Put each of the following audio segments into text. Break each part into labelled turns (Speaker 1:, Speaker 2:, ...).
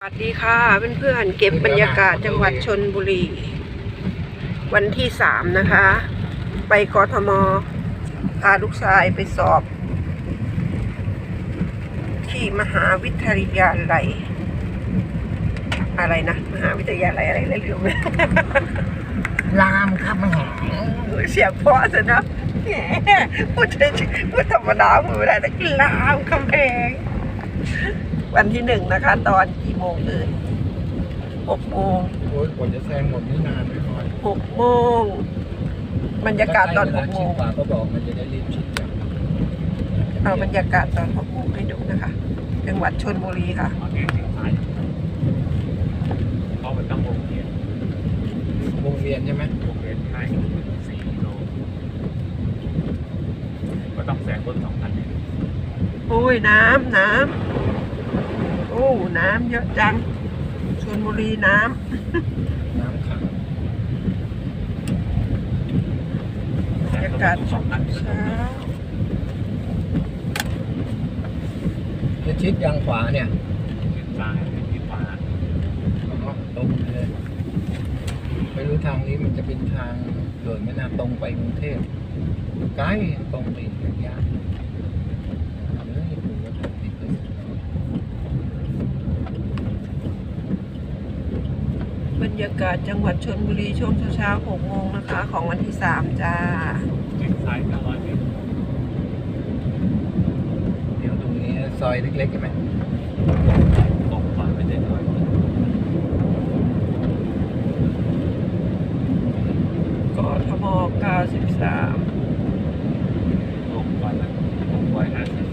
Speaker 1: สวัสดีค่ะเพื่อนๆเก็บบรรยากาศจังหวัดชนบุรี วันที่สามนะคะ ไปกทมพาลูกชายไปสอบ ที่มหาวิทยาลัย อะไรนะ มหาวิทยาลัยอะไรเลยลืมเลย
Speaker 2: รามครับแหม
Speaker 1: เสียงเพราะสินะแหมพูดพูดธรรมดาพูดไม่ได้แต่กินลามคำแพง วันที่หนึ่งนะคะ ตอนกี่โมงเอ่ยหกโมง
Speaker 2: โอ้ยกว่าจะแซงหมดนี่นานไม่พอ
Speaker 1: หกโมงบรรยากาศตอนหกโมง
Speaker 2: กว่าก็บอกมันจะได้รีบชิดจัง
Speaker 1: เอาบรรยากาศตอนหกโมงให้ดูนะคะจังหวัดชนบุรีค่ะ
Speaker 3: โอเคถึงสายเพราะมันต้องวงเวียน
Speaker 2: วงเวียนใช่ไหม
Speaker 3: วงเวียนใช่สี่กิโลก็ต้องแซงรถสองคัน
Speaker 1: โอ้ยน้ำน้ำโอ้ น้ำเยอะจังชนบุรีน้
Speaker 2: น้ำขังำ
Speaker 1: บรรยากาศ
Speaker 3: สองคัน
Speaker 1: เช้า
Speaker 2: จะชิดยางขวาเนี่ย
Speaker 3: ทิศซ้ายทิศขวา
Speaker 2: ตรงเลยไม่รู้ทางนี้มันจะเป็นทางเกิดไม่น่าตรงไปกรุงเทพไกลตรงไปยากเฮ้ยผมก็ทำผิดเลย
Speaker 1: บรร ยากาศจังหวัดชนบุรีช่วงเช้าๆหกโมงนะคะ ของวันที่สามจ้า
Speaker 3: ทิศซ้ายเก้าร้อยเมตร
Speaker 2: เดี๋ยวตรงนี้ซอยเล็กๆใช่ไหม
Speaker 3: ตรงก่อนไม่ได้ร้อย
Speaker 1: กทม93
Speaker 3: ตรงก่อนนะตรงร้อยห้าสิบ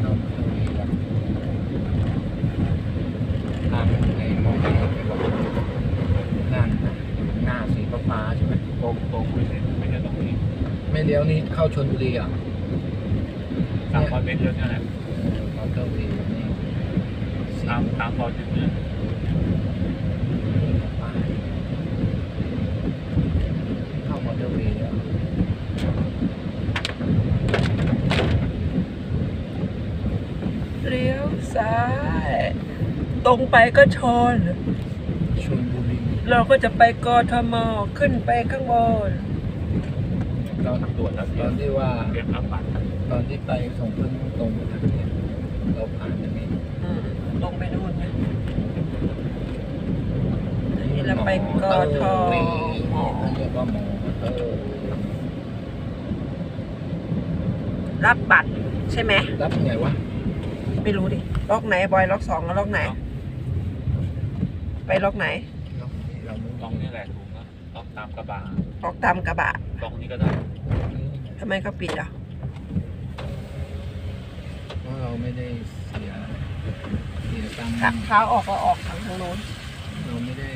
Speaker 2: เข้ามาตรงนี้แล้วทางไอ้มองไม่เห็นเลยบอกนั่นหน้าสีฟ้าๆใช่ไหม
Speaker 3: ตรงตรงไม่ใช่ไม่ใช่ตรงนี้
Speaker 2: ไม่เลี้ยวนี่เข้าชนบุรีอะ
Speaker 3: สามร้อยเมตรเดียวนั่นแหละ
Speaker 2: มอเตอร์เวย์นี่
Speaker 3: ตามตามพอจุดนี้
Speaker 2: เข้ามอเตอร์เวย์แล้ว
Speaker 1: เลี้ยวซ้าย ตรงไปก็ชน
Speaker 2: ชนบุรี
Speaker 1: เราก็จะไปกทมขึ้นไปข้างบน
Speaker 2: ตอน
Speaker 3: ตรวจแล้ว
Speaker 2: ตอนที่ว่า
Speaker 3: เรียกรับบัตร
Speaker 2: ตอนที่ไปส่งเพิ่งตรงไปทางเนี้ยเราผ่านตรงนี้
Speaker 1: อืมลงไปนู่นนะอันนี้เราไปกท
Speaker 2: เว
Speaker 1: ม
Speaker 2: ย์เขาเรียกว่ามอเตอร์
Speaker 1: รับบัตรใช่ไหม
Speaker 2: รับไงวะ
Speaker 1: ไม่รู้ดิล็อกไหนบอยล็อกสองแล้วล็อกไหน ไปล็อกไหน
Speaker 2: เราเราไม่
Speaker 3: ตรงนี้แหละถูกนะต้องตามกระบะ
Speaker 1: ล็อกตามกระบะ
Speaker 3: ตรงนี้ก็ได้
Speaker 1: ทำไมเขาปิดอะ
Speaker 2: เพราะเราไม่ได้เสียเสียตังค์
Speaker 1: ขักเท้าออกก็ออกทางทางโน้น
Speaker 2: เราไม่ได้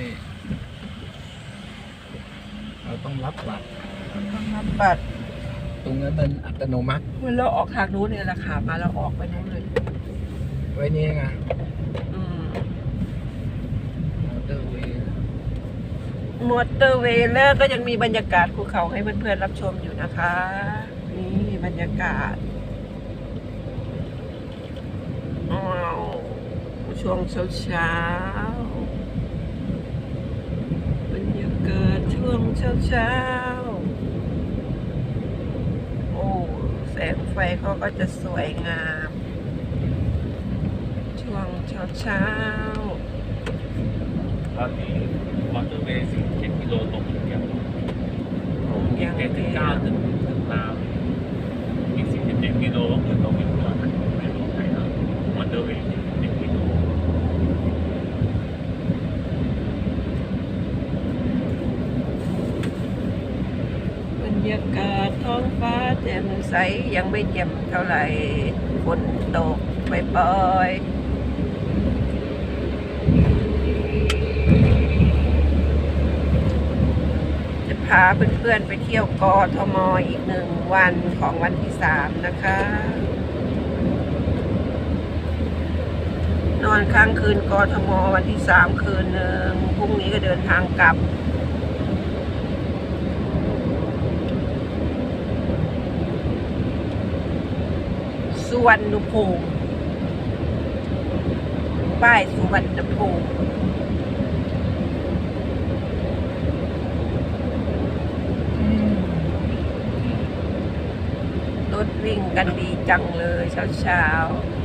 Speaker 2: เราต้องรับบัตร
Speaker 1: ต้องรับบัตร
Speaker 2: ตรงนั้นมันอัตโนมัติ
Speaker 1: เมื่อเราออกทางนู้นเนี่ยราคามาเราออกไปนู้นเลย
Speaker 2: ไว้นี่ไง
Speaker 1: อืม
Speaker 2: มอเตอร์เวย์
Speaker 1: มอเตอร์เวย์แล้วก็ยังมีบรรยากาศภูเขาให้เพื่อนๆรับชมอยู่นะคะ นี่บรรยากาศอ้าวช่วงเช้าๆบรรยากาศช่วงเช้าๆโอ้แสงไฟเขาก็จะสวยงาม ช่วงเช้าๆ
Speaker 3: ตอนนี้ มอเตอร์เวย์สี่เจ็ดกิโลตรงอย่างเดียว
Speaker 1: ยัง
Speaker 3: เจ็ดสิบ
Speaker 1: ดี
Speaker 3: เก้าถึงถึงลาวอีกสิบเจ็ดกิโลก็คือตรงอย่างเดียวไม่รู้ใครนะมอเตอร์เวย์เจ็ดกิโล
Speaker 1: บรรยากาศท้องฟ้าแจ่มใสยังไม่แจ่มเท่าไหร่ฝนตกไปปล่อยๆจะ พาเพื่อนๆไปเที่ยวกอทมอีกหนึ่งวันของวันที่สามนะคะ นอนค้างคืนกอทมวันที่สามคืนหนึ่งพรุ่งนี้ก็เดินทางกลับสุวรรณภูมิป้ายสุวรรณภูมิ
Speaker 2: อืม
Speaker 1: ร ถวิ่งกันดีจังเลยเช้าเช้าๆ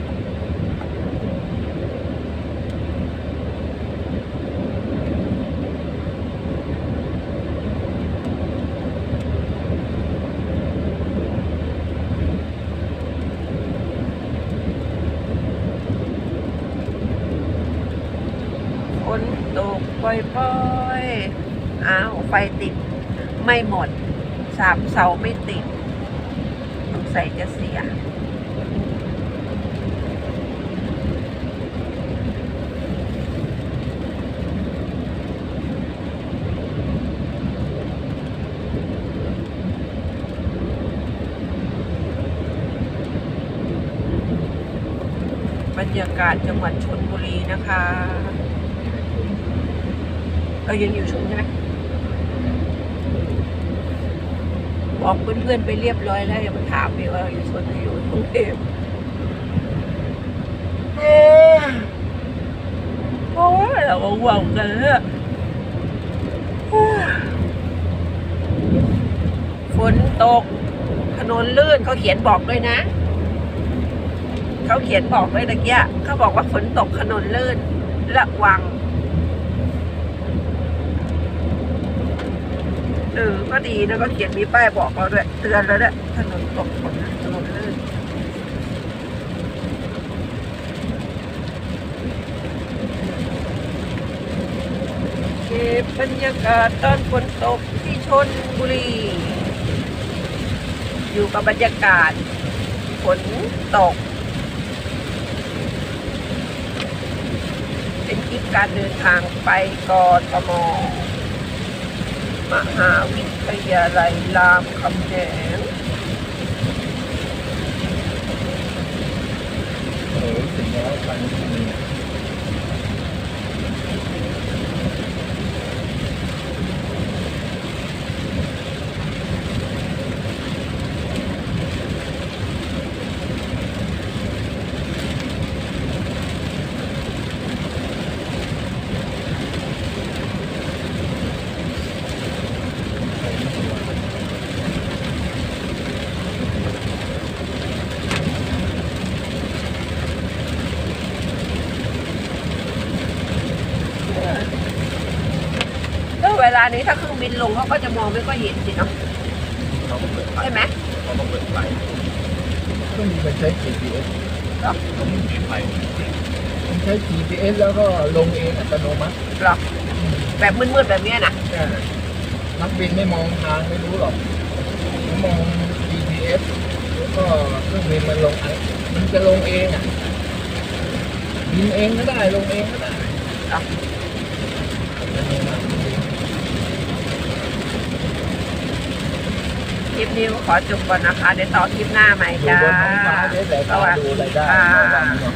Speaker 1: ฝนตกปล่อยๆอ้าวไฟติด ไม่หมดสามเสาไม่ติด สัยจะเสีย บรรยากาศจังหวัดชนบุรีนะคะ เรายังอยู่ชนใช่ไหม บอกเพื่อนๆไปเรียบร้อยแล้วอย่ามาถามอีกว่าเราอยู่ชนหรือยู่กรุงเทพโอ้ยเราหวังกันเลยโอ้ยฝนตก ถนนลื่นเขาเขียนบอกด้วยนะ เขาเขียนบอกด้วยตะเกียเขาบอกว่าฝนตกถนนลื่น ระวัง เออ ก็ดีนะก็เขียนมีป้ายบอกเราด้วยเตือนแล้วด้วยถนนตกฝนถนนลื่นเก็บบรรยากาศตอนฝนตกที่ชนบุรี อยู่กับบรรยากาศฝนตก เป็นคลิปการเดินทางไปกทม มหาวิทยาลัยรามคำแหง
Speaker 2: โอ้ยถึงแล้วคันนี้
Speaker 1: แล้วเวลานี้ถ้าเครื่องบินลงเขาก็จะมองไม่ค่อยเห็นสิเนาะ
Speaker 3: เขาก็เปิดไฟ
Speaker 1: ใช่ไหม
Speaker 3: เขาก็เปิดไฟ
Speaker 2: ก็มีมันใช้ GPS
Speaker 3: เขาไม่มีไฟ
Speaker 2: มันใช้ GPS แล้วก็ลงเองอัตโนมัติ
Speaker 1: หรอแบบมืดๆแบบเนี้ยนะ
Speaker 2: ใช่นักบินไม่มองทางไม่รู้หรอกเขามอง GPS แล้วก็เครื่องบินมันลงอะไรมันจะลงเองอะบินเองก็ได้ลงเองก็ได้
Speaker 1: หรอ
Speaker 2: อัตโนมัติ
Speaker 1: คลิปนี้ก็ขอจบก่อนนะคะ เดี๋ยวต่อคลิปหน้าใหม่
Speaker 2: อยู่
Speaker 1: จ้า
Speaker 2: บนท้องฟ้าได้แต่
Speaker 1: ส
Speaker 2: ตา
Speaker 1: วัส
Speaker 2: ดูอะไร
Speaker 1: ดี
Speaker 2: ได้
Speaker 1: ค่ะ
Speaker 2: ระวังหน่อย